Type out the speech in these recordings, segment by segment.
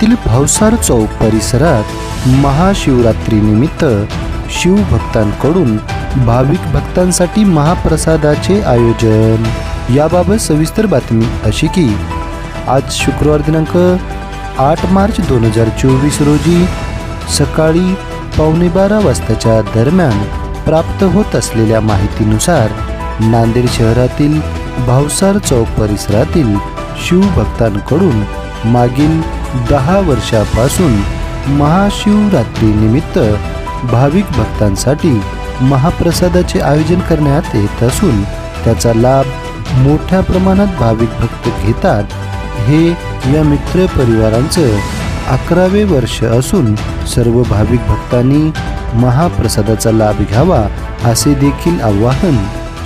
पुण्यातील भावसार चौक परिसरात महाशिवरात्रीनिमित्त शिवभक्तांकडून भाविक भक्तांसाठी महाप्रसादाचे आयोजन. याबाबत सविस्तर बातमी अशी की आज शुक्रवार दिनांक आठ मार्च दोन हजार चोवीस रोजी सकाळी पावणे बारा वाजताच्या दरम्यान प्राप्त होत असलेल्या माहितीनुसार नांदेड शहरातील भावसार चौक परिसरातील शिवभक्तांकडून मागील दहा वर्षापासून महाशिवरात्रीनिमित्त भाविक भक्तांसाठी महाप्रसादाचे आयोजन करण्यात येत असून त्याचा लाभ मोठ्या प्रमाणात भाविक भक्त घेतात. हे या मित्र परिवारांचं अकरावे वर्ष असून सर्व भाविक भक्तांनी महाप्रसादाचा लाभ घ्यावा असे देखील आवाहन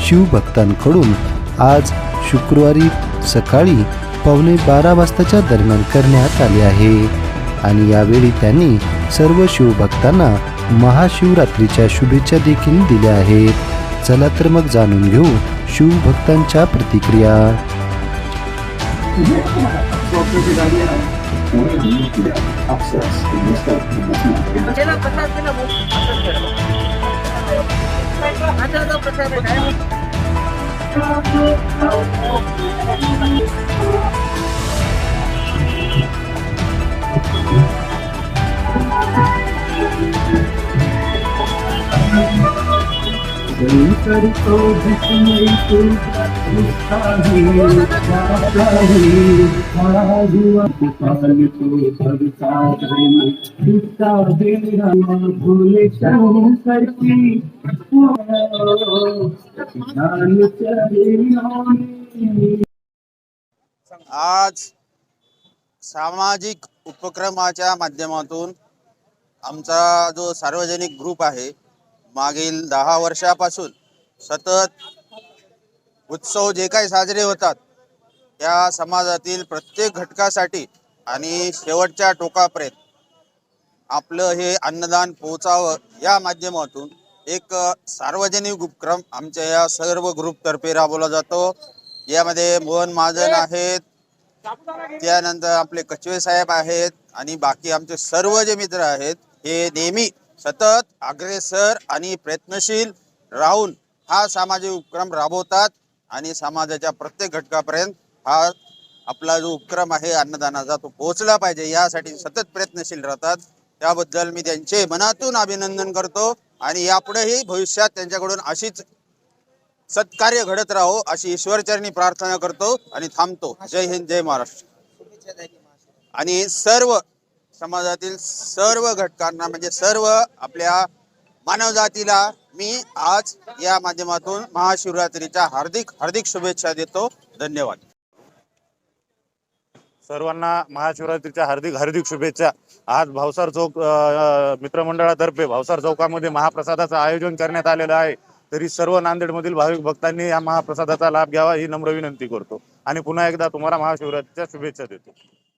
शिवभक्तांकडून आज शुक्रवारी सकाळी पावणे बारा वाजताच्या दरम्यान करण्यात आले आहे. आणि यावेळी त्यांनी सर्व शिवभक्तांना महाशिवरात्रीच्या शुभेच्छा देखील दिल्या आहेत. चला तर मग जाणून घेऊ शिवभक्तांच्या प्रतिक्रिया. चला आज सामाजिक उपक्रमाच्या माध्यमातून आमचा जो सार्वजनिक ग्रुप आहे मागील दहा वर्षापासून सतत उत्सव जे काही साजरे होतात त्या समाजातील प्रत्येक घटकासाठी आणि शेवटच्या टोकापर्यंत आपलं हे अन्नदान पोहोचावं या माध्यमातून एक सार्वजनिक उपक्रम आमच्या या सर्व ग्रुपतर्फे राबवला जातो. यामध्ये मोहन महाजन आहेत त्यानंतर आपले कचवे साहेब आहेत आणि बाकी आमचे सर्व जे मित्र आहेत हे नेहमी सतत अग्रेसर आणि प्रयत्नशील राहून हा सामाजिक उपक्रम राबवतात आणि समाजाच्या प्रत्येक घटकापर्यंत हा आपला जो उपक्रम आहे अन्नदानाचा तो पोहोचला पाहिजे. यासाठी सतत प्रयत्नशील राहतात. त्याबद्दल मी त्यांचे मनातून अभिनंदन करतो आणि यापुढेही भविष्यात त्यांच्याकडून अशीच सत्कार्य घडत राहो अशी ईश्वरचरणी प्रार्थना करतो आणि थांबतो. जय हिंद जय महाराष्ट्र. आणि सर्व समाजातील सर्व घटकांना म्हणजे सर्व आपल्या मानवजातीला मी आज या माध्यमातून महाशिवरात्रीच्या हार्दिक हार्दिक शुभेच्छा देतो. धन्यवाद. सर्वांना महाशिवरात्रीच्या हार्दिक हार्दिक शुभेच्छा. आज भावसार चौक मित्रमंडळातर्फे भावसार चौकामध्ये महाप्रसादाचं आयोजन करण्यात आलेलं आहे. तरी सर्व नांदेडमधील भाविक भक्तांनी या महाप्रसादाचा लाभ घ्यावा ही नम्र विनंती करतो. आणि पुन्हा एकदा तुम्हाला महाशिवरात्रीच्या शुभेच्छा देतो.